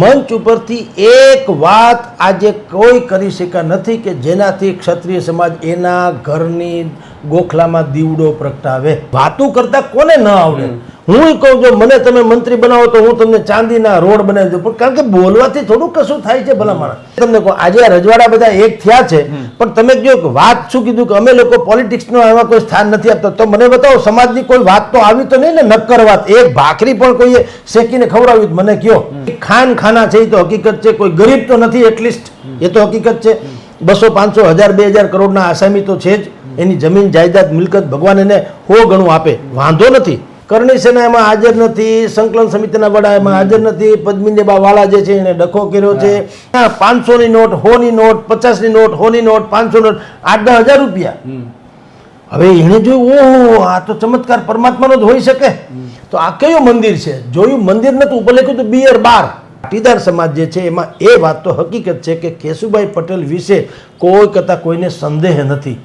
મંચ ઉપરથી એક વાત આજે કોઈ કરી શક્યા નથી કે જેનાથી ક્ષત્રિય સમાજ એના ઘરની ગોખલામાં દીવડો પ્રગટાવે. વાતું કરતા કોને ન આવડે? હું કહું જો મને તમે મંત્રી બનાવો તો હું તમને ચાંદીના રોડ બનાવી દઉં. પણ કારણ કે બોલવાથી થોડું કશું થાય છે ભલા માણસ. તમને કહું આજે રજવાડા બધા એક થયા છે પણ તમે જો વાત શું કીધું કે અમે લોકો પોલિટિક્સનો એમાં કોઈ સ્થાન નથી આપતા. તો મને બતાવો સમાજની કોઈ વાત તો આવી તો નહીં ને નક્કર વાત. એક ભાખરી પણ કોઈએ શેકીને ખવડાવી મને કયો ખાન ખાના છે એ તો હકીકત છે કોઈ ગરીબ તો નથી એટલીસ્ટ એ તો હકીકત છે. બસો પાંચસો હજાર બે હજાર કરોડના આસામી તો છે જ. એની જમીન જાયદાદ મિલકત ભગવાન એને હો ગણું આપે. વાંધો નથી. કરણી સેના એમાં હાજર નથી સંકલન સમિતિના વડા એમાં હાજર નથી પદ્મિનીબા વાળા જે છે એને ડખો કર્યો છે. પાંચસો ની નોટ હો ની નોટ પચાસની નોટ હો ની નોટ પાંચસો નોટ આઠ દસ હજાર રૂપિયા. હવે એને જોયું ઓહો આ તો ચમત્કાર પરમાત્માનો જ હોઈ શકે. તો આ કયું મંદિર છે? જોયું મંદિર નતું ઉપર લખ્યું હતું બિયર બાર. પાટીદાર સમાજ જે છે એમાં એ વાત તો હકીકત છે કે કેશુભાઈ પટેલ વિશે કોઈ કરતા કોઈને સંદેહ નથી.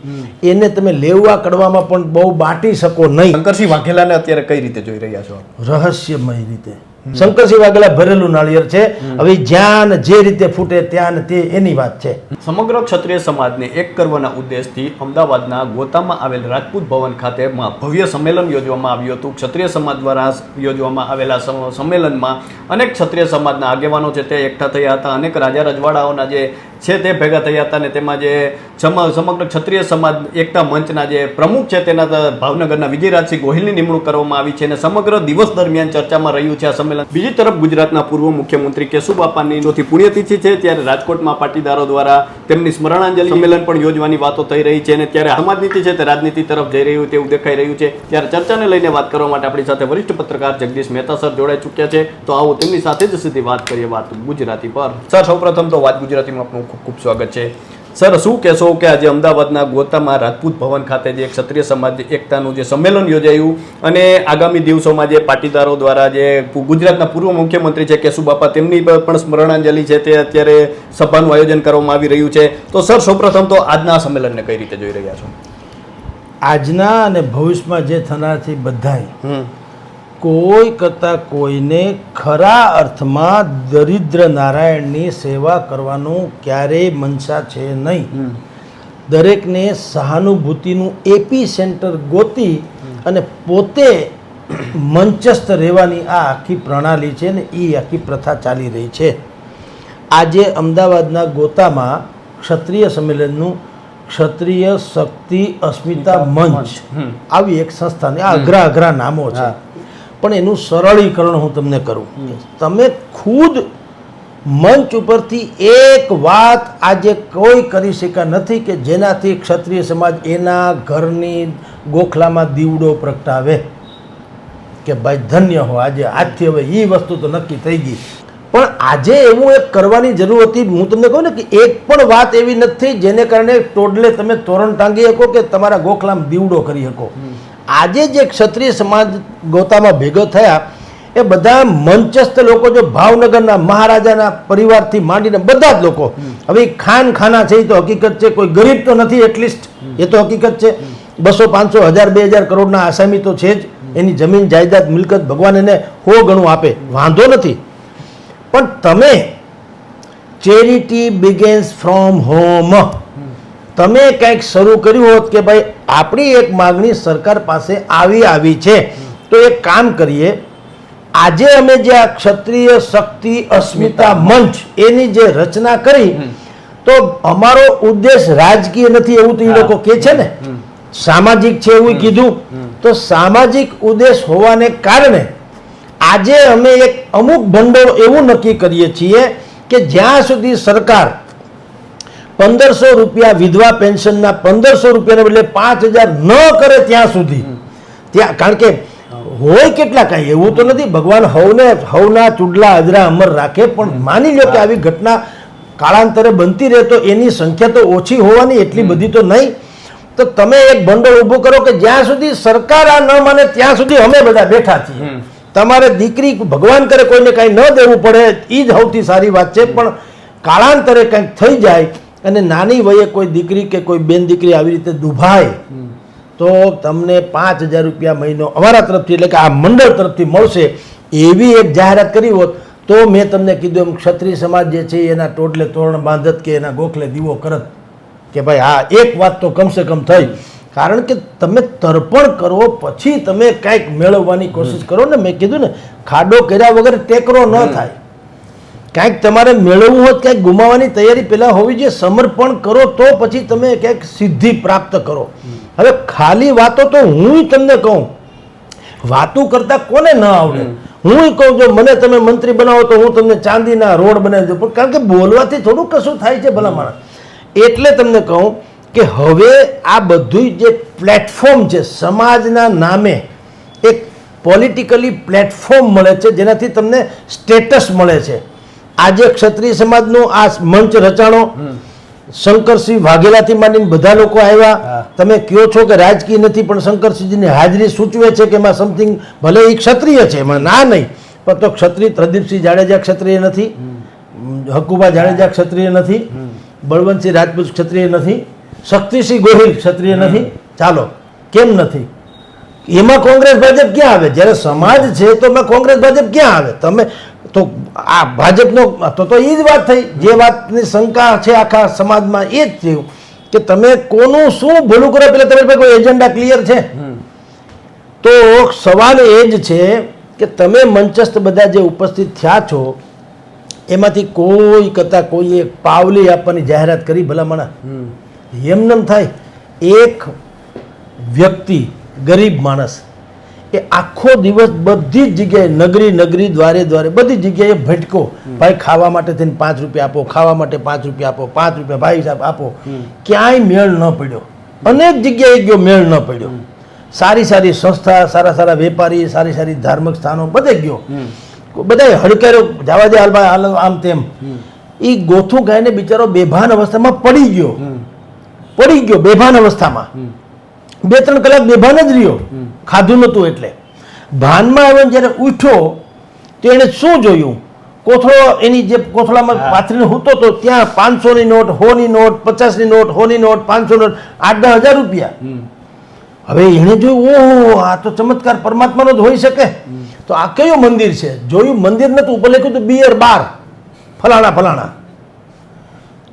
એને તમે લેવા કડવામાં પણ બહુ બાટી શકો નહીં. શંકરસિંહ વાઘેલાને અત્યારે કઈ રીતે જોઈ રહ્યા છો? રહસ્યમય રીતે. શંકરસિંહ વાઘેલા ભરેલું નાળિયેર છે. હવે જ્યાં જે રીતે ફૂટે ત્યાં તે એની વાત છે. સમગ્ર ક્ષત્રિય સમાજને એક કરવાના ઉદ્દેશથી અમદાવાદના ગોતામાં આવેલ રાજપૂત ભવન ખાતે ભવ્ય સંમેલન યોજવામાં આવ્યું હતું. ક્ષત્રિય સમાજ દ્વારા યોજવામાં આવેલા સંમેલનમાં અનેક ક્ષત્રિય સમાજના આગેવાનો છે તે એકઠા થયા હતા. અનેક રાજા રજવાડાઓના જે છે તે ભેગા થયા હતા અને તેમાં જે સમ- સમગ્ર ક્ષત્રિય સમાજ, એકતા મંચના જે પ્રમુખ છે તેના ભાવનગરના વિજયરાજસિંહ ગોહિલની નિમણૂક કરવામાં આવી છે અને સમગ્ર દિવસ દરમિયાન ચર્ચામાં રહ્યું છે આ સંમેલન. બીજી તરફ ગુજરાતના પૂર્વ મુખ્યમંત્રી કેશુબાપાની ચોથી પુણ્યતિથિ છે ત્યારે રાજકોટમાં પાટીદારો દ્વારા તેમની સ્મરણાંજલિ સંમેલન પણ યોજવાની વાતો થઈ રહી છે અને ત્યારે સમાજનીતિ છે તે રાજનીતિ તરફ જઈ રહ્યું તેવું દેખાઈ રહ્યું છે. ત્યારે ચર્ચાને લઈને વાત કરવા માટે આપણી સાથે વરિષ્ઠ પત્રકાર જગદીશ મહેતા સર જોડાઈ ચૂક્યા છે. તો આવો તેમની સાથે જ સીધી વાત કરીએ વાત ગુજરાતી પર. સર, સૌપ્રથમ તો વાત ગુજરાતીમાં આપનું ખૂબ ખૂબ સ્વાગત છે. સર શું કહેશો કે આજે અમદાવાદના ગોતામાં રાજપૂત ભવન ખાતે જે ક્ષત્રિય સમાજ એકતાનું જે સંમેલન યોજાયું અને આગામી દિવસોમાં જે પાટીદારો દ્વારા જે ગુજરાતના પૂર્વ મુખ્યમંત્રી છે કેશુબાપા તેમની પણ સ્મરણાંજલિ છે તે અત્યારે સભાનું આયોજન કરવામાં આવી રહ્યું છે. તો સર સૌપ્રથમ તો આજના સંમેલનને કઈ રીતે જોઈ રહ્યા છો? આજના અને ભવિષ્યમાં જે થનારથી બધાય કોઈ કરતાં કોઈને ખરા અર્થમાં દરિદ્ર નારાયણની સેવા કરવાનું ક્યારેય મનસા છે નહીં. દરેકને સહાનુભૂતિનું એપી સેન્ટર ગોતી અને પોતે મંચસ્થ રહેવાની આ આખી પ્રણાલી છે ને એ આખી પ્રથા ચાલી રહી છે. આજે અમદાવાદના ગોતામાં ક્ષત્રિય સંમેલનનું ક્ષત્રિય શક્તિ અસ્મિતા મંચ આવી એક સંસ્થાને આ અઘરા અઘરા નામો છે. પણ એનું સરળીકરણ હું તમને કરું. તમે ખુદ મંચ ઉપરથી એક વાત આજે કોઈ કરી શક્યા નથી કે જેનાથી ક્ષત્રિય સમાજ એના ઘરની ગોખલામાં દીવડો પ્રગટાવે. કે ભાઈ ધન્ય હો આજે આજથી હવે એ વસ્તુ તો નક્કી થઈ ગઈ. પણ આજે એવું એક કરવાની જરૂર હતી હું તમને કહું ને કે એક પણ વાત એવી નથી જેને કારણે ટોડલે તમે તોરણ ટાંગી શકો કે તમારા ગોખલામાં દીવડો કરી શકો. આજે જે ક્ષત્રિય સમાજ ગોતામાં ભેગો થયા, એ બધા મંચસ્થ લોકો જો ભાવનગરના મહારાજાના પરિવારથી માંડીને બધા જ લોકો, હવે ખાન ખાના છે, એ તો હકીકત છે, કોઈ ગરીબ તો નથી એટલીસ્ટ એ તો હકીકત છે. બસો પાંચસો હજાર, બે હજાર કરોડના આસામી તો છે જ, એની જમીન, જાયદાદ, મિલકત, ભગવાન એને હો ગણું આપે, વાંધો નથી. પણ તમે ચેરિટી બિગેન્સ ફ્રોમ હોમ તમે કંઈક શરૂ કર્યું હોત કે ભાઈ આપણી એક માગણી સરકાર પાસે આવી આવી છે તો એક કામ કરીએ. આજે અમે જે આ ક્ષત્રિય શક્તિ અસ્મિતા મંચ એની જે રચના કરી તો અમારો ઉદ્દેશ રાજકીય નથી એવું તો એ લોકો કે છે ને. સામાજિક છે એવું કીધું. તો સામાજિક ઉદ્દેશ હોવાને કારણે આજે અમે એક અમુક ભંડોળ એવું નક્કી કરીએ છીએ કે જ્યાં સુધી સરકાર પંદરસો રૂપિયા વિધવા પેન્શનના પંદરસો રૂપિયાને બદલે પાંચ હજાર ન કરે ત્યાં સુધી. ત્યાં કારણ કે હોય કેટલા કાંઈ એવું તો નથી. ભગવાન હવને હવના ચૂડલા અજરા અમર રાખે પણ માની લો કે આવી ઘટના કાળાંતરે બનતી રહે તો એની સંખ્યા તો ઓછી હોવાની એટલી બધી તો નહીં. તો તમે એક ભંડોળ ઊભું કરો કે જ્યાં સુધી સરકાર આ ન માને ત્યાં સુધી અમે બધા બેઠા છીએ. તમારે દીકરી ભગવાન કરે કોઈને કાંઈ ન દેવું પડે એ જ સૌથી સારી વાત છે. પણ કાળાંતરે કંઈક થઈ જાય અને નાની વયે કોઈ દીકરી કે કોઈ બેન દીકરી આવી રીતે દુભાય તો તમને પાંચ હજાર રૂપિયા મહિનો અમારા તરફથી એટલે કે આ મંડળ તરફથી મળશે એવી એક જાહેરાત કરી હોત તો મેં તમને કીધું એમ ક્ષત્રિય સમાજ જે છે એના ટોટલે તોરણ બાંધત કે એના ગોખલે દીવો કરત કે ભાઈ આ એક વાત તો કમસે કમ થઈ. કારણ કે તમે તર્પણ કરો પછી તમે કાંઈક મેળવવાની કોશિશ કરો ને મેં કીધું ને ખાડો કર્યા વગર ટેકરો ન થાય. કાંઈક તમારે મેળવવું હોય કાંઈક ગુમાવવાની તૈયારી પહેલાં હોવી જોઈએ. સમર્પણ કરો તો પછી તમે ક્યાંક સિદ્ધિ પ્રાપ્ત કરો. હવે ખાલી વાતો તો હું તમને કહું. વાતો કરતા કોને ન આવડે? હું કહું જો મને તમે મંત્રી બનાવો તો હું તમને ચાંદીના રોડ બનાવી દઉં. પણ કારણ કે બોલવાથી થોડું કશું થાય છે ભલા માણસ. એટલે તમને કહું કે હવે આ બધું જે પ્લેટફોર્મ છે સમાજના નામે એક પોલિટિકલી પ્લેટફોર્મ મળે છે જેનાથી તમને સ્ટેટસ મળે છે. આજે ક્ષત્રિય સમાજનું આ મંચ રચાણો શંકરસિંહ વાઘેલાથી માંડીને બધા લોકો આવ્યા. તમે કહો છો કે રાજકીય નથી પણ શંકરસિંહજીની હાજરી સૂચવે છે કે એમાં સમથિંગ ભલે એ ક્ષત્રિય છે એમાં ના નહીં. પણ તો ક્ષત્રિય પ્રદીપસિંહ જાડેજા ક્ષત્રિય નથી. હકુબા જાડેજા ક્ષત્રિય નથી. બળવંતસિંહ રાજપૂત ક્ષત્રિય નથી. શક્તિસિંહ ગોહિલ ક્ષત્રિય નથી. ચાલો કેમ નથી? એમાં કોંગ્રેસ ભાજપ ક્યાં આવે? જ્યારે સમાજ છે તો એમાં કોંગ્રેસ ભાજપ ક્યાં આવે? તમે તો આ ભાજપનો તો તો એ જ વાત થઈ. જે વાતની શંકા છે આખા સમાજમાં એ જ થયું કે તમે કોનું શું ભલું કરો પેલા તમારી પાસે કોઈ એજન્ડા ક્લિયર છે? તો સવાલ એ જ છે કે તમે મંચસ્થ બધા જે ઉપસ્થિત થયા છો એમાંથી કોઈ કરતા કોઈએ પાવલી આપવાની જાહેરાત કરી ભલામણા? એમનેમ થાય. એક વ્યક્તિ ગરીબ માણસ એ આખો દિવસ બધી જ જગ્યાએ નગરી નગરી દ્વારે દ્વારે બધી જગ્યાએ ભટકો. ભાઈ ખાવા માટે થઈને પાંચ રૂપિયા આપો ખાવા માટે પાંચ રૂપિયા આપો પાંચ રૂપિયા ભાઈ સાહેબ આપો. ક્યાંય મેળ ન પડ્યો. અનેક જગ્યાએ ગયો મેળ ન પડ્યો. સારી સારી સંસ્થા સારા સારા વેપારી સારી સારી ધાર્મિક સ્થાનો બધે ગયો. બધા હડકારો જવા દે હાલ હાલ આમ તેમ. એ ગોથું ગાયને બિચારો બેભાન અવસ્થામાં પડી ગયો. પડી ગયો બેભાન અવસ્થામાં. બે ત્રણ કલાક બેભાન જ રહ્યો. ખાધું નહોતું એટલે. ભાનમાં આવ્યો જ્યારે ઉઠ્યો તો એણે શું જોયું? કોથળો એની જે કોથળામાં પાથરીને હૂતો તો ત્યાં પાંચસોની નોટ હોની નોટ પચાસની નોટ હોની નોટ પાંચસો નોટ આઠ દસ હજાર રૂપિયા. હવે એણે જોયું ઓહો આ તો ચમત્કાર પરમાત્માનો જ હોઈ શકે. તો આ કયું મંદિર છે? જોયું મંદિર નતું ઉપર લખ્યું હતું બિયર બાર. ફલાણા ફલાણા.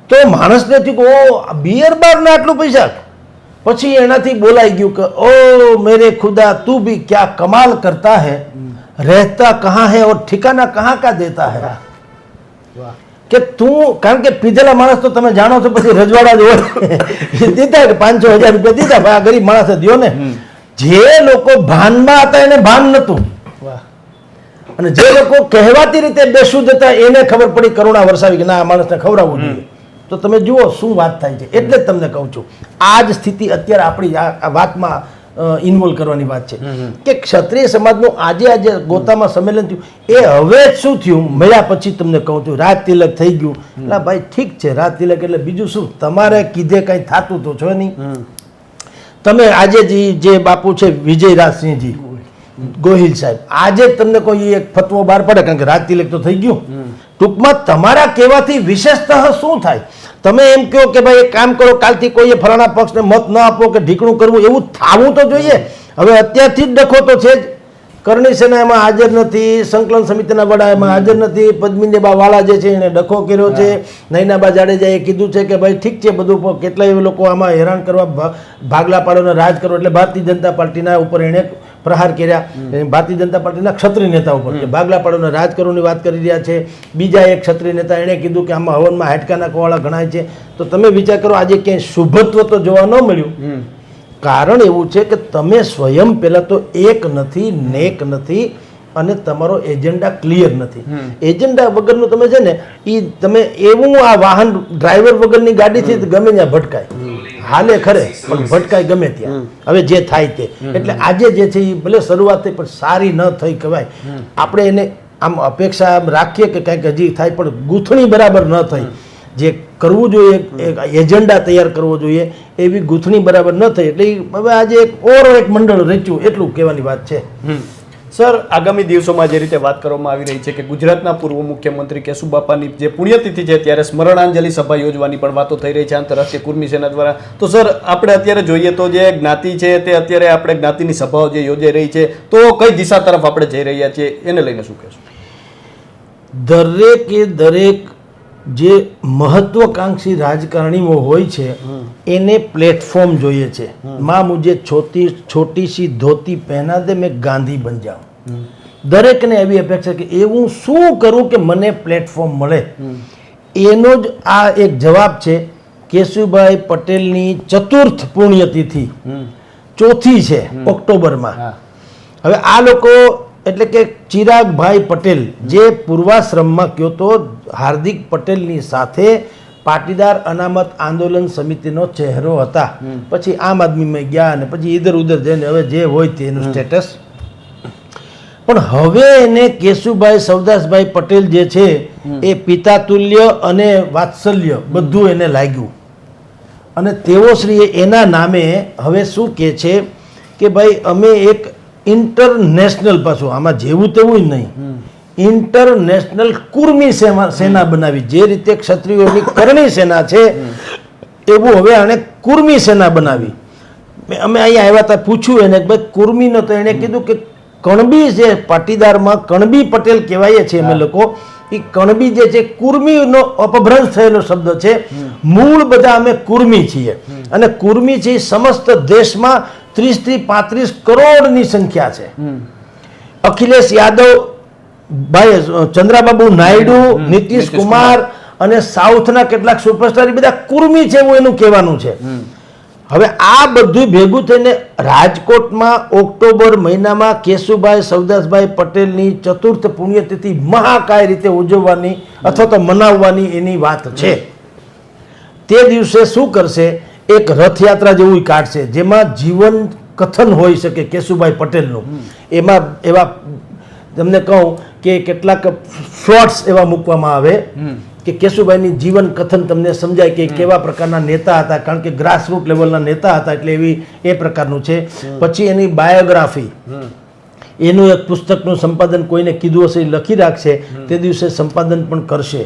તો માણસને થયું કે ઓ બિયર બાર ને આટલું પૈસા પછી એનાથી બોલાઈ ગયું કે ઓ મેરે ખુદા તું ભી ક્યાં કમાલ કરતા હે? રહેતા કહા હે ઓર ઠિકાના કહા કા દેતા હે? કે તું કારણ કે પીધેલા માણસ તો તમે જાણો છો પછી રજવાડા જ હોય. દીધા પાંચસો હજાર રૂપિયા દીધા આ ગરીબ માણસે દો ને. જે લોકો ભાનમાં હતા એને ભાન નતું. અને જે લોકો કહેવાતી રીતે બેસુદ હતા એને ખબર પડી કરુણા વરસાવી કે ના આ માણસને ખવડાવવું જોઈએ. તો તમે જુઓ શું વાત થાય છે. એટલે જ તમને કહું છું. આ જ સ્થિતિ અત્યારે આપણી આ વાતમાં ઇન્વોલ્વ કરવાની વાત છે. કે ક્ષત્રિય સમાજનું આજે આજે ગોતામાં સંમેલન થયું. એ હવે શું થયું? મળ્યા પછી તમને કહું છું રાજ તિલક થઈ ગયું. એટલે ભાઈ ઠીક છે રાજ તિલક એટલે બીજું શું? તમારે કીધે કંઈ થતું તો છો નહીં. તમે આજે જે જે બાપુ છે વિજય રાજસિંહજી ગોહિલ સાહેબ આજે તમને કોઈ એક ફતવો બહાર પડે કારણ કે રાજ તિલક તો થઈ ગયું. ટૂંકમાં તમારા કહેવાથી વિશેષતઃ શું થાય? તમે એમ કહો કે ભાઈ એક કામ કરો કાલથી કોઈએ ફલાણા પક્ષને મત ન આપો કે ઢીકણું કરવું એવું થવું તો જોઈએ. હવે અત્યારથી જ ડખો તો છે જ. કરણી સેના એમાં હાજર નથી સંકલન સમિતિના વડા એમાં હાજર નથી પદ્મિનીબા વાળા જે છે એને ડખો કર્યો છે. નૈનાબા જાડેજાએ કીધું છે કે ભાઈ ઠીક છે બધું પણ કેટલાય લોકો આમાં હેરાન કરવા ભાગલા પાડોને રાજ કરો એટલે ભારતીય જનતા પાર્ટીના ઉપર એણે પ્રહાર કર્યા. ભારતીય જનતા પાર્ટીના ક્ષત્રિય નેતા ઉપર કે ભાગલા પાડોને રાજ વાત કરી રહ્યા છે. બીજા એક ક્ષત્રિય નેતા એણે કીધું કે આમાં હવનમાં હાડકા નાખવાવાળા ગણાય છે. તો તમે વિચાર કરો આજે ક્યાંય શુભત્વ તો જોવા ન મળ્યું. કારણ એવું છે કે તમે સ્વયં પહેલાં તો એક નથી નેક નથી અને તમારો એજન્ડા ક્લિયર નથી. એજન્ડા વગરનું તમે છે ને એ તમે એવું આ વાહન ડ્રાઈવર વગરની ગાડીથી ગમે ત્યાં ભટકાય. હાલે ખરે પણ ભટકાય ગમે ત્યાં. હવે જે થાય તે. એટલે આજે જે છે એ ભલે શરૂઆત થઈ પણ સારી ન થઈ કહેવાય. આપણે એને આમ અપેક્ષા આમ રાખીએ કે કંઈક હજી થાય પણ ગૂંથણી બરાબર ન થઈ. જે કરવું જોઈએ એક એજન્ડા તૈયાર કરવો જોઈએ એવી ગૂંથણી બરાબર ન થઈ. એટલે હવે આજે એક ઓવરઓલ એક મંડળ રચ્યું એટલું કહેવાની વાત છે. સર, આગામી દિવસોમાં જે રીતે વાત કરવામાં આવી રહી છે કે ગુજરાતના પૂર્વ મુખ્યમંત્રી કેશુબાપાની જે પુણ્યતિથિ છે, ત્યારે સ્મરણાંજલિ સભા યોજવાની પણ વાતો થઈ રહી છે આંતરરાષ્ટ્રીય કુર્મી સેના દ્વારા. તો સર, આપણે અત્યારે જોઈએ તો જે જ્ઞાતિ છે, તે અત્યારે આપણે જ્ઞાતિની સભાઓ જે યોજાઈ રહી છે, તો કઈ દિશા તરફ આપણે જઈ રહ્યા છીએ? એને લઈને શું કહેશું? દરેકે દરેક જે મહત્વકાંક્ષી રાજકારણીઓ હોય છે એને પ્લેટફોર્મ જોઈએ છે. માં મુજે છોટી છોટી સી ધોતી પહેના દે મેં ગાંધી બન જાઉં. દરેકને એવી અપેક્ષા કે એવું શું કરું કે મને પ્લેટફોર્મ મળે. એનો જ આ એક જવાબ છે કેશુભાઈ પટેલની ચતુર્થ પુણ્યતિથિ. ચોથી છે ઓક્ટોબરમાં. હવે આ લોકો એટલે કે ચિરાગભાઈ પટેલ જે પૂર્વાશ્રમમાં કયો તો હાર્દિક પટેલની સાથે પાટીદાર અનામત આંદોલન સમિતિનો ચહેરો હતા. પછી આમ આદમીમાં ગયા અને પછી ઇધર ઉધર જઈને હવે જે હોય તેનું સ્ટેટસ. પણ હવે એને કેશુભાઈ સવદાસભાઈ પટેલ જે છે એ પિતાતુલ્ય અને વાત્સલ્ય બધું એને લાગ્યું. અને તેઓ શ્રી એના નામે હવે શું કહે છે કે ભાઈ અમે એક ઇન્ટરનેશનલ પાછું આમાં જેવું તેવું જ નહીં. ઇન્ટરનેશનલ કુર્મી સેના બનાવી. જે રીતે ક્ષત્રિયોની કરણી સેના છે એવું હવે આણે કુર્મી સેના બનાવી. અમે અહીંયા આવ્યા હતા પૂછ્યું એને કે ભાઈ કુર્મીનો તો એણે કીધું કે કણબી જે પાટીદારમાં કણબી પટેલ કહેવાય છે અમે લોકો એ કણબી જે છે કુર્મીનો અપભ્રંશ થયેલો શબ્દ છે. મૂળ બધા અમે કુર્મી છીએ. અને કુર્મી છે સમસ્ત દેશમાં ત્રીસથી પાંત્રીસ કરોડની સંખ્યા છે. અખિલેશ યાદવ ભાઈ ચંદ્રાબાબુ નાયડુ નીતિશ કુમાર અને સાઉથના કેટલાક સુપરસ્ટાર એ બધા કુર્મી છે એવું એનું કહેવાનું છે. હવે આ બધું ભેગું થઈને રાજકોટમાં ઓક્ટોબર મહિનામાં કેશુભાઈ સવદાસભાઈ પટેલની ચતુર્થ પુણ્યતિથિ મહાકાય રીતે ઉજવવાની અથવા તો મનાવવાની એની વાત છે. તે દિવસે શું કરશે? એક રથયાત્રા જેવું કાઢશે જેમાં જીવન કથન હોઈ શકે કેશુભાઈ પટેલનું. એમાં એવા તમને કહું કે કેટલાક ફ્લોટ્સ એવા મૂકવામાં આવે કે કેશુભાઈની જીવન કથન તમને સમજાય કે કેવા પ્રકારના નેતા હતા કારણ કે ગ્રાસરૂટ લેવલના નેતા હતા એટલે એવી એ પ્રકારનું છે. પછી એની બાયોગ્રાફી એનું એક પુસ્તકનું સંપાદન કોઈને કીધું હશે એ લખી રાખશે તે દિવસે સંપાદન પણ કરશે.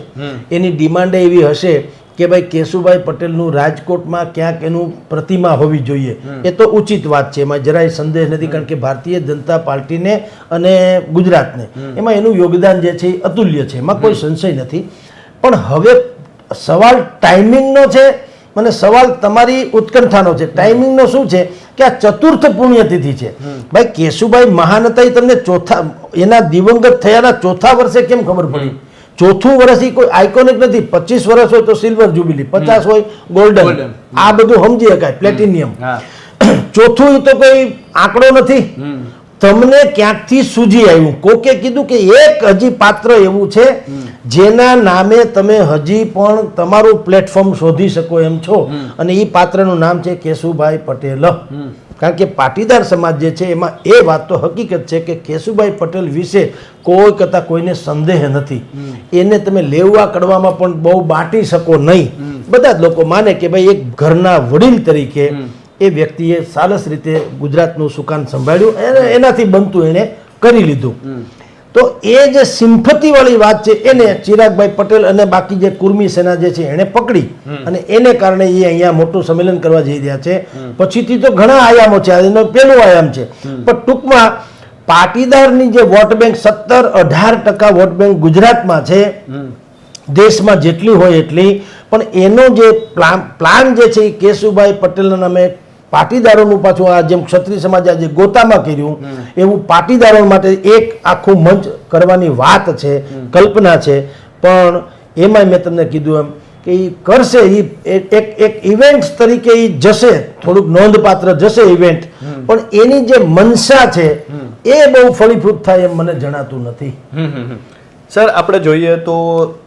એની ડિમાન્ડ એવી હશે કે ભાઈ કેશુભાઈ પટેલનું રાજકોટમાં ક્યાંક એનું પ્રતિમા હોવી જોઈએ. એ તો ઉચિત વાત છે. એમાં જરાય સંદેશ નથી કારણ કે ભારતીય જનતા પાર્ટીને અને ગુજરાતને એમાં એનું યોગદાન જે છે એ અતુલ્ય છે. એમાં કોઈ સંશય નથી. પણ હવે સવાલ ટાઈમિંગનો છે મને સવાલ તમારી ઉત્કંઠાનો છે. ટાઈમિંગનો શું છે? કે આ ચતુર્થ પુણ્યતિથિ છે. ભાઈ કેશુભાઈ મહાન હતા એ તમને ચોથા એના દિવંગત થયાના ચોથા વર્ષે કેમ ખબર પડી? ચોથું વર્ષ એ કોઈ આઇકોનિક નથી. પચીસ વર્ષ હોય તો સિલ્વર જુબિલી પચાસ હોય ગોલ્ડન આ બધું સમજી શકાય પ્લેટિનિયમ ચોથું એ તો કોઈ આંકડો નથી. તમને ક્યાંકથી સૂજી આવ્યું? કોકે કીધું કે એક હજી પાત્ર એવું છે જેના નામે તમે હજી પણ તમારું પ્લેટફોર્મ શોધી શકો એમ છો. અને એ પાત્રનું નામ છે કેશુભાઈ પટેલ. કારણ કે પાટીદાર સમાજ જે છે એમાં એ વાત તો હકીકત છે કે કેશુભાઈ પટેલ વિશે કોઈ કરતા કોઈને સંદેહ નથી. એને તમે લેવા કડવામાં પણ બહુ બાટી શકો નહીં. બધા જ લોકો માને કે ભાઈ એક ઘરના વડીલ તરીકે એ વ્યક્તિએ સાલસ રીતે ગુજરાતનું સુકાન સંભાળ્યું. એનાથી બનતું એણે કરી લીધું. તો એ જે સિમ્ફતીવાળી વાત છે એને ચિરાગભાઈ પટેલ અને બાકી જે કુર્મી સેના જે છે એણે પકડી અને એને કારણે એ અહીંયા મોટું સંમેલન કરવા જઈ રહ્યા છે. પછીથી તો ઘણા આયામો છે એનો પહેલો આયામ છે. પણ ટૂંકમાં પાટીદારની જે વોટ બેંક સત્તર અઢાર ટકા વોટ બેંક ગુજરાતમાં છે દેશમાં જેટલી હોય એટલી. પણ એનો જે પ્લાન પ્લાન જે છે એ કેશુભાઈ પટેલના નામે પાટીદારોનું પાછું આ જેમ ક્ષત્રિય સમાજે આજે ગોતામાં કર્યું એવું પાટીદારો માટે એક આખું મંચ કરવાની વાત છે કલ્પના છે. પણ એમાંય મેં તમને કીધું એમ કે એ કરશે એ એક એક ઇવેન્ટ તરીકે એ જશે થોડુંક નોંધપાત્ર જશે ઇવેન્ટ પણ એની જે મનસા છે એ બહુ ફળીફૂટ થાય એમ મને જણાતું નથી. સર, આપણે જોઈએ તો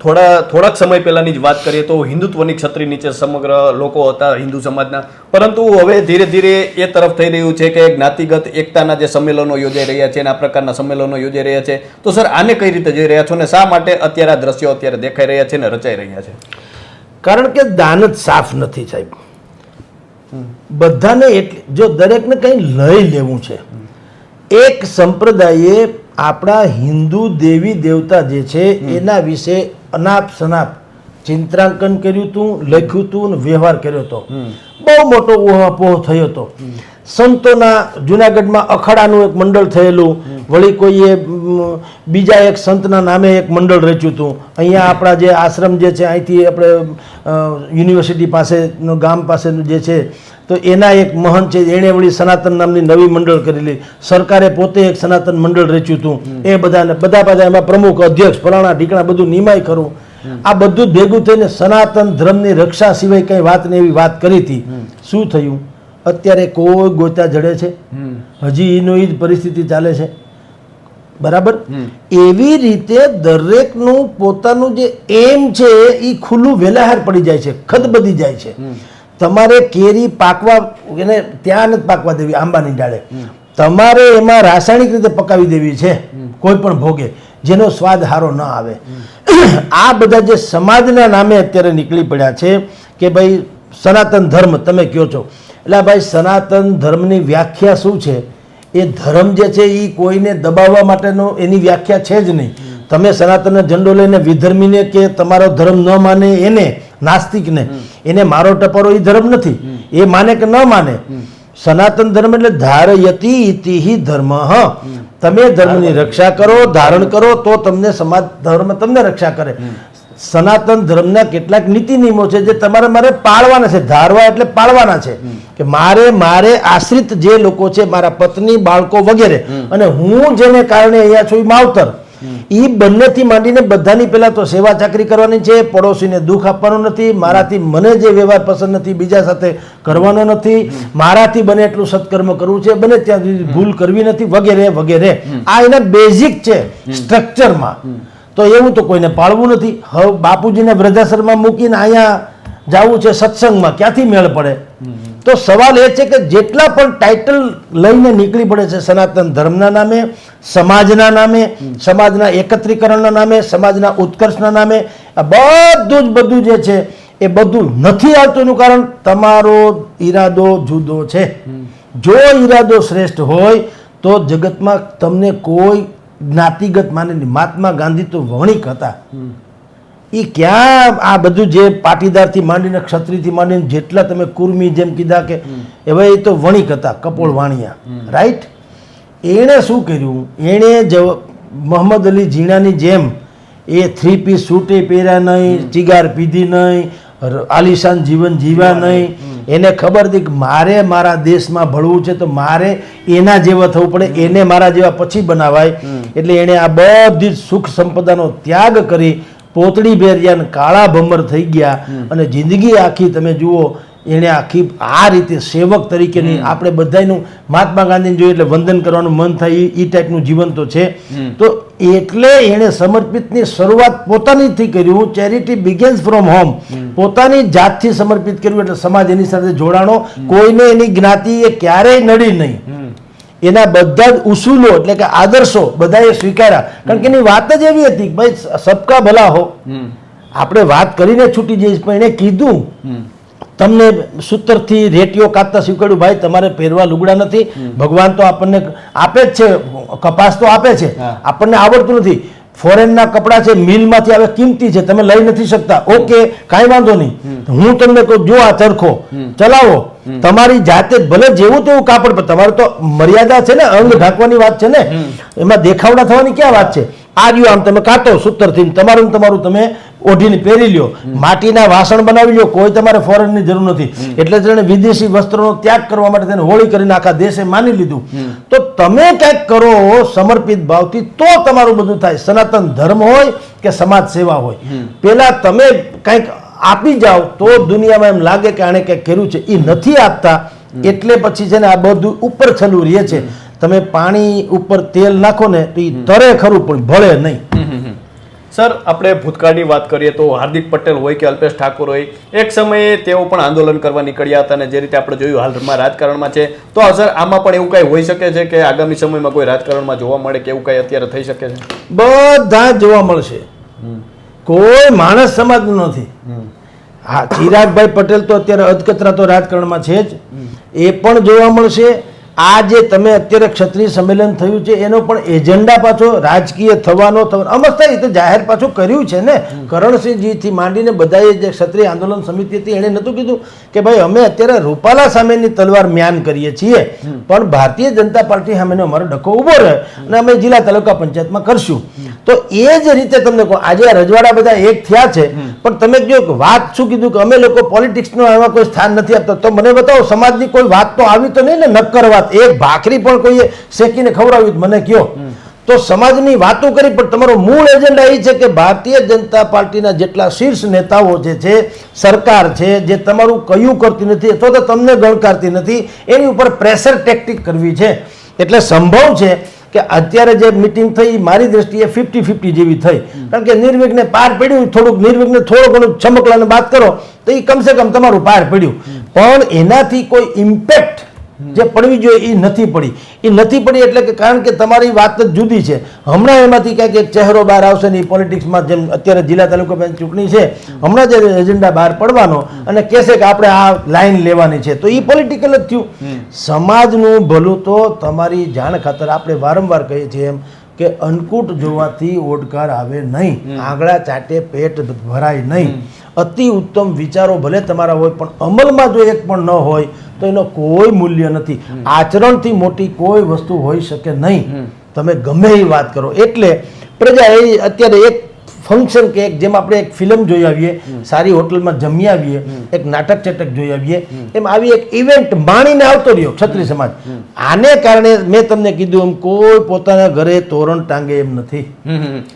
થોડા, થોડાક સમય પહેલાની જ વાત કરીએ તો હિન્દુત્વની છત્રી નીચે સમગ્ર લોકો હતા હિન્દુ સમાજના. પરંતુ હવે ધીરે ધીરે એ તરફ થઈ રહ્યું છે કે જ્ઞાતિગત એકતાના જે સંમેલનો યોજાઈ રહ્યા છે અને આ પ્રકારના સંમેલનો યોજાઈ રહ્યા છે. તો સર, આને કઈ રીતે જઈ રહ્યા છો ને શા માટે અત્યારે આ દ્રશ્યો અત્યારે દેખાઈ રહ્યા છે અને રચાઈ રહ્યા છે? કારણ કે દાન જ સાફ નથી સાહેબ. બધાને એટલે જો દરેકને કંઈ લઈ લેવું છે, એક સંપ્રદાયે આપણા હિન્દુ દેવી દેવતા જે છે એના વિશે અનાપ શનાપ ચિંત્રાંકન કર્યું હતું લખ્યું હતું અને વ્યવહાર કર્યો હતો બહુ મોટો ઉહાપોહ થયો હતો સંતોના જુનાગઢમાં અખાડાનું એક મંડળ થયેલું. વળી કોઈએ બીજા એક સંતના નામે એક મંડળ રચ્યું હતું. અહીંયા આપણા જે આશ્રમ જે છે, અહીંથી આપણે યુનિવર્સિટી પાસેનું, ગામ પાસેનું જે છે, તો એના એક મહંત છે, એણે વળી સનાતન નામની નવી મંડળ કરેલી. સરકારે પોતે એક સનાતન મંડળ રચ્યું હતું. એ બધાને, બધા બધા એમાં પ્રમુખ, અધ્યક્ષ, ફલાણા, ઢીકણા, બધું નિમાય ખરું. આ બધું જ ભેગું થઈને સનાતન ધર્મની રક્ષા સિવાય કંઈ વાત ને એવી વાત કરી હતી. શું થયું? અત્યારે કોઈ ગોતા જડે છે. હજી એનો એ જ પરિસ્થિતિ ચાલે છે. બરાબર? એવી રીતે દરેકનું પોતાનું જે એમ છે એ ખુલ્લું વેલાહાર પડી જાય છે ખદબદી જાય છે. તમારે કેરી પાકવા એને ત્યાં નથી પાકવા દેવી આંબાની ડાળે. તમારે એમાં રાસાયણિક રીતે પકાવી દેવી છે કોઈ પણ ભોગે જેનો સ્વાદ સારો ન આવે. આ બધા જે સમાજના નામે અત્યારે નીકળી પડ્યા છે કે ભાઈ સનાતન ધર્મ તમે કહો છો? એટલે ભાઈ સનાતન ધર્મની વ્યાખ્યા શું છે? એ ધર્મ જે છે એ કોઈને દબાવવા માટેનો એની વ્યાખ્યા છે જ નહીં. તમે સનાતનનો ઝંડો લઈને વિધર્મીને કે તમારો ધર્મ ન માને એને, નાસ્તિકને, એને મારો ટપરો એ ધર્મ નથી. એ માને કે ન માને? સનાતન ધર્મ એટલે ધારયતી ઇતિહિ ધર્મ. તમે ધર્મની રક્ષા કરો, ધારણ કરો તો તમને સમાજ ધર્મ તમને રક્ષા કરે. સનાતન ધર્મના કેટલાક નીતિ નિયમો છે જે તમારે મારે પાળવાના છે ધારવા એટલે પાળવાના છે. કે મારે મારે આશ્રિત જે લોકો છે મારા પત્ની બાળકો વગેરે અને હું જેને કારણે અહીંયા છું એ માવતર. એ બંનેથી માંડીને બધાની પહેલા તો સેવા ચાકરી કરવાની છે પડોશીને દુઃખ આપવાનું નથી મારાથી મને જે વ્યવહાર પસંદ નથી બીજા સાથે કરવાનો નથી. મારાથી બને એટલું સત્કર્મ કરવું છે બને ત્યાં સુધી ભૂલ કરવી નથી વગેરે વગેરે. આ એના બેઝિક છે સ્ટ્રક્ચરમાં તો એવું તો કોઈને પાળવું નથી. હવે બાપુજીને વૃદ્ધાશ્રમમાં મૂકીને અહીંયા જવું છે સત્સંગમાં. ક્યાંથી મેળ પડે? તો સવાલ એ છે કે જેટલા પણ ટાઇટલ લઈને નીકળી પડે છે સનાતન ધર્મના નામે, સમાજના નામે, સમાજના એકત્રીકરણના નામે, સમાજના ઉત્કર્ષના નામે, આ બધું જ બધું જે છે એ બધું નથી આવતું એનું કારણ તમારો ઈરાદો જુદો છે. જો ઈરાદો શ્રેષ્ઠ હોય તો જગતમાં તમને કોઈ જ્ઞાતિગત માને મહાત્મા ગાંધી તો વણિક હતા. એ ક્યાં આ બધું જે પાટીદારથી માંડીને ક્ષત્રિયથી માંડીને જેટલા તમે કુર્મી જેમ કીધા કે હવે એ તો વણિક હતા કપોળ વાણિયા. રાઈટ એણે શું કર્યું? એણે જ મોહમ્મદ અલી ઝીણાની જેમ એ થ્રી પીસ સૂટે પહેર્યા નહીં ચિગાર પીધી નહીં આલિશાન જીવન જીવ્યા નહીં. એને ખબર હતી કે મારે મારા દેશમાં ભળવું છે તો મારે એના જેવા થવું પડે એને મારા જેવા પછી બનાવાય. એટલે એણે આ બધી જ સુખ સંપદાનો ત્યાગ કરી પોતળી ભેરિયાને કાળા ભમર થઈ ગયા અને જિંદગી આખી તમે જુઓ એણે આખી આ રીતે સેવક તરીકેની આપણે બધાનું મહાત્મા ગાંધીને જોઈએ એટલે વંદન કરવાનું મન થાય એ ટાઈપનું જીવન તો છે. તો એટલે એણે સમર્પિતની શરૂઆત પોતાનીથી કર્યું ચેરિટી બિગેન્સ ફ્રોમ હોમ. પોતાની જાતથી સમર્પિત કર્યું એટલે સમાજ એની સાથે જોડાણો. કોઈને એની જ્ઞાતિ એ ક્યારેય નડી નહીં. એના બધા જ ઉસૂલો એટલે કે આદર્શો બધાએ સ્વીકાર્યા. કારણ કે એની વાત જ એવી હતી કે ભાઈ સબકા ભલા હો. આપણે વાત કરીને છૂટી જઈશ પણ એણે કીધું તમને સૂત્રથી રેટીઓ કાતતા શીખવાડ્યું ભાઈ તમારે પહેરવા લુગડા નથી. ભગવાન તો આપણને આપે જ છે. કપાસ તો આપે છે. આપણને આવડતું નથી. ફોરેનના કપડાં છે મિલમાંથી આવે કિંમતી છે. તમે લઈ નથી શકતા. ઓકે કાંઈ વાંધો નહીં. હું તમને કહું જો આ ચરખો ચલાવો. તમારી જાતે ભલે જેવું તેવું કાપડ પણ તમારે તો મર્યાદા છે ને અંગ ઢાંકવાની વાત છે ને. એમાં દેખાવડા થવાની ક્યાં વાત છે? આ રહ્યું આમ તમે કાતો સૂતરથી તમારું તમારું તમે ઓઢીને પહેરી લ્યો. માટીના વાસણ બનાવી લ્યો કોઈ તમારે ફોરેનની જરૂર નથી. એટલે જ વિદેશી વસ્ત્રોનો ત્યાગ કરવા માટે તેને હોળી કરીને આખા દેશે માની લીધું. તો તમે કંઈક કરો સમર્પિત ભાવથી તો તમારું બધું થાય. સનાતન ધર્મ હોય કે સમાજ સેવા હોય. પેલા તમે કંઈક આપી જાઓ તો દુનિયામાં એમ લાગે કે આણે કંઈક કર્યું છે. એ નથી આપતા. એટલે પછી છે ને આ બધું ઉપર છલું રહે છે. તમે પાણી ઉપર તેલ નાખો ને તો એ તરે ખરું પણ ભળે નહીં. સર આપણે ભૂતકાળની વાત કરીએ તો હાર્દિક પટેલ હોય કે અલ્પેશ ઠાકોર હોય એક સમયે તેઓ પણ આંદોલન કરવા નીકળ્યા હતા અને જે રીતે આપણે જોયું હાલમાં રાજકારણમાં છે તો સર આમાં પણ એવું કાંઈ હોઈ શકે છે કે આગામી સમયમાં કોઈ રાજકારણમાં જોવા મળે કે એવું કાંઈ અત્યારે થઈ શકે છે? બધા જોવા મળશે. કોઈ માણસ સમાજનું નથી. હા ચિરાગભાઈ પટેલ તો અત્યારે અધકતરા તો રાજકારણમાં છે જ. એ પણ જોવા મળશે. આ જે તમે અત્યારે ક્ષત્રિય સંમેલન થયું છે એનો પણ એજન્ડા પાછો રાજકીય થવાનો અમસ્તા રીતે જાહેર પાછું કર્યું છે ને. કરણસિંહજીથી માંડીને બધાએ જે ક્ષત્રિય આંદોલન સમિતિ હતી એણે નહોતું કીધું કે ભાઈ અમે અત્યારે રૂપાલા સામેની તલવાર મ્યાન કરીએ છીએ. પણ ભારતીય જનતા પાર્ટી સામેનો અમારો ડખો ઊભો રહે અને અમે જિલ્લા તાલુકા પંચાયતમાં કરશું. તો એ જ રીતે તમને કહું આજે આ રજવાડા બધા એક થયા છે. પણ તમે જો વાત શું કીધું કે અમે લોકો પોલિટિક્સનો એમાં કોઈ સ્થાન નથી આપતા તો મને બતાવો સમાજની કોઈ વાત તો આવી તો નહીં ને નક્કર વાત. એક ભાખરી પણ કોઈએ શેકીને ખવડાવી મને કયો. તો સમાજની વાતો કરી પણ તમારો મૂળ એજન્ડા એ છે કે ભારતીય જનતા પાર્ટીના જેટલા શીર્ષ નેતાઓ જે છે સરકાર છે જે તમારું કયું કરતી નથી અથવા તો તમને ગણકારતી નથી એની ઉપર પ્રેશર ટેક્ટિક કરવી છે. એટલે સંભવ છે કે અત્યારે જે મિટિંગ થઈ મારી દ્રષ્ટિએ ફિફ્ટી ફિફ્ટી જેવી થઈ. કારણ કે નિર્વિઘ્ને પાર પડ્યું થોડુંક નિર્વિઘ્ને થોડું ઘણું ચમકલાને વાત કરો તો એ કમસે કમ તમારું પાર પડ્યું. પણ એનાથી કોઈ ઇમ્પેક્ટ જે પડવી જોઈએ એ નથી પડી. એ નથી પડી એટલે કે કારણ કે તમારી વાત જ જુદી છે. હમણાં એમાંથી ક્યાંક એક ચહેરો બહાર આવશે ને એ પોલિટિક્સમાં જેમ અત્યારે જિલ્લા તાલુકા પંચાયત ચૂંટણી છે હમણાં જ એજન્ડા બહાર પડવાનો અને કહેશે કે આપણે આ લાઈન લેવાની છે. તો એ પોલિટિકલ જ થયું. સમાજનું ભલું તો તમારી જાણ ખાતર આપણે વારંવાર કહીએ છીએ એમ કે અન્નકૂટ જોવાથી ઓડકાર આવે નહીં. આંગળા ચાટે પેટ ભરાય નહીં. અતિ ઉત્તમ વિચારો ભલે તમારા હોય પણ અમલમાં જો એક પણ ન હોય તો એનો કોઈ મૂલ્ય નથી. આચરણથી મોટી કોઈ વસ્તુ હોઈ શકે નહીં. તમે ગમે એ વાત કરો. એટલે પ્રજા એ અત્યારે એક ફંક્શન કે એક જેમ આપણે એક ફિલ્મ જોઈ આવીએ સારી હોટલમાં જમી આવીએ એક નાટક ચટક જોઈ આવીએ એમ આવી એક ઇવેન્ટ માણીને આવતો રહ્યો ક્ષત્રિય સમાજ. આને કારણે મેં તમને કીધું એમ કોઈ પોતાના ઘરે તોરણ ટાંગે એમ નથી.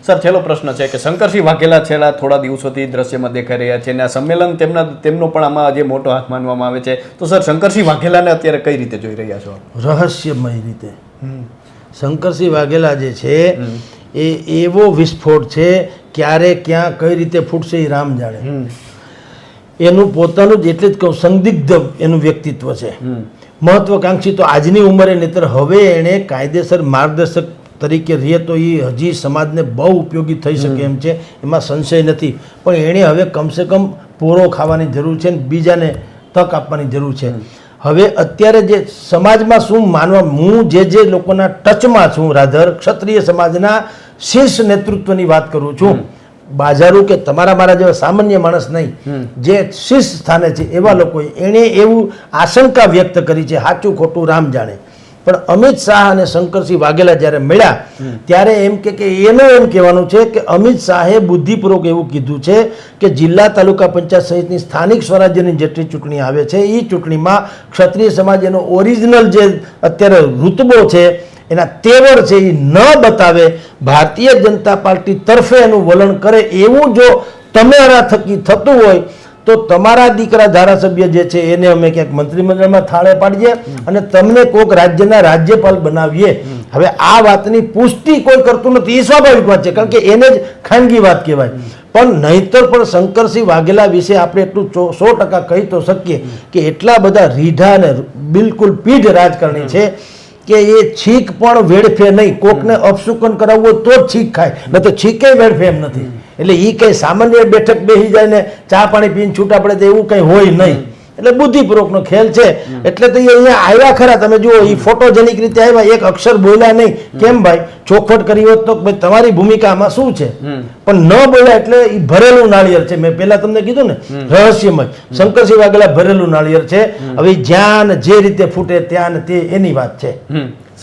સર છેલ્લો પ્રશ્ન છે કે શંકરસિંહ વાઘેલા છેલ્લા થોડા દિવસોથી દ્રશ્યમાં દેખાઈ રહ્યા છે અને આ સંમેલન તેમના તેમનો પણ આમાં જે મોટો હાથ માનવામાં આવે છે. તો સર શંકરસિંહ વાઘેલાને અત્યારે કઈ રીતે જોઈ રહ્યા છો? રહસ્યમય રીતે. શંકરસિંહ વાઘેલા જે છે એ એવો વિસ્ફોટ છે ક્યારે ક્યાં કઈ રીતે ફૂટશે એ રામ જાણે. એનું પોતાનું જ એટલે જ કહું સંદિગ્ધ એનું વ્યક્તિત્વ છે. મહત્વકાંક્ષી તો આજની ઉંમરે નહીતર હવે એણે કાયદેસર માર્ગદર્શક તરીકે રહીએ તો એ હજી સમાજને બહુ ઉપયોગી થઈ શકે એમ છે એમાં સંશય નથી. પણ એણે હવે કમસે કમ પોરો ખાવાની જરૂર છે ને બીજાને તક આપવાની જરૂર છે. હવે અત્યારે જે સમાજમાં શું માનવા હું જે જે લોકોના ટચમાં છું રાધર ક્ષત્રિય સમાજના શીર્ષ નેતૃત્વની વાત કરું છું. બાજારો કે તમારા મારા જેવા સામાન્ય માણસ નહીં જે શીર્ષ સ્થાને છે એવા લોકોએ એણે એવું આશંકા વ્યક્ત કરી છે સાચું ખોટું રામ જાણે. પણ અમિત શાહ અને શંકરસિંહ વાઘેલા જ્યારે મળ્યા ત્યારે એમ કે કે એનું એમ કહેવાનું છે કે અમિત શાહે બુદ્ધિપૂર્વક એવું કીધું છે કે જિલ્લા તાલુકા પંચાયત સહિતની સ્થાનિક સ્વરાજ્યની જેટલી ચૂંટણી આવે છે એ ચૂંટણીમાં ક્ષત્રિય સમાજ એનો ઓરિજિનલ જે અત્યારે રૂતબો છે એના તેવર છે એ ન બતાવે, ભારતીય જનતા પાર્ટી તરફે એનું વલણ કરે એવું જો તમારા થકી થતું હોય, તો તમારા દીકરા ધારાસભ્ય જે છે એને અમે ક્યાંક મંત્રીમંડળમાં થાળે પાડીએ અને તમને કોઈક રાજ્યના રાજ્યપાલ બનાવીએ. હવે આ વાતની પુષ્ટિ કોઈ કરતું નથી, એ સ્વાભાવિક વાત છે, કારણ કે એને જ ખાનગી વાત કહેવાય. પણ નહીતર પણ શંકરસિંહ વાઘેલા વિશે આપણે એટલું સો ટકા કહી તો શકીએ કે એટલા બધા રીઢા અને બિલકુલ પીઢ રાજકારણી છે કે એ છીક પણ વેડફે નહીં. કોકને અપશુકન કરાવવું હોય તો જ છીક ખાય. ન તો છીકે વેડફે એમ નથી. એટલે એ કંઈ સામાન્ય બેઠક બેસી જાય ને ચા પાણી પીને છૂટા પડે તો એવું કંઈ હોય નહીં. એટલે બુદ્ધિપૂર્વકનો ખેલ છે. એટલે તો એ અહીંયા આવ્યા ખરા. તમે જુઓ એ ફોટોજેનિક રીતે આવ્યા. એક અક્ષર બોલ્યા નહીં. કેમ ભાઈ? ચોખવટ કરી હોત તો ભાઈ તમારી ભૂમિકા આમાં શું છે? પણ ન બોલ્યા એટલે એ ભરેલું નાળિયેર છે. મેં પહેલા તમને કીધું ને રહસ્યમય. શંકરસિંહ વાઘેલા ભરેલું નાળિયેર છે. હવે જ્યાં ને જે રીતે ફૂટે ત્યાં ને તે એની વાત છે.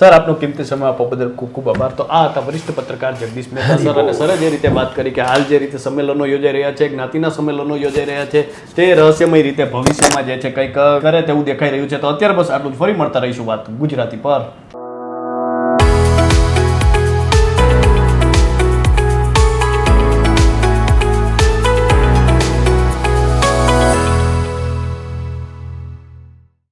સર આપનો કિંમતી સમય આપવા બદલ ખૂબ ખૂબ આભાર. તો આ હતા વરિષ્ઠ પત્રકાર જગદીશ મહેતા સર અને સરે જે રીતે વાત કરી કે હાલ જે રીતે સંમેલનો યોજાઈ રહ્યા છે જ્ઞાતિના સંમેલનો યોજાઈ રહ્યા છે તે રહસ્યમય રીતે ભવિષ્યમાં જે છે કંઈક કરે તેવું દેખાઈ રહ્યું છે. તો અત્યારે બસ આટલું જ. ફરી મળતા રહીશું વાત ગુજરાતી પર.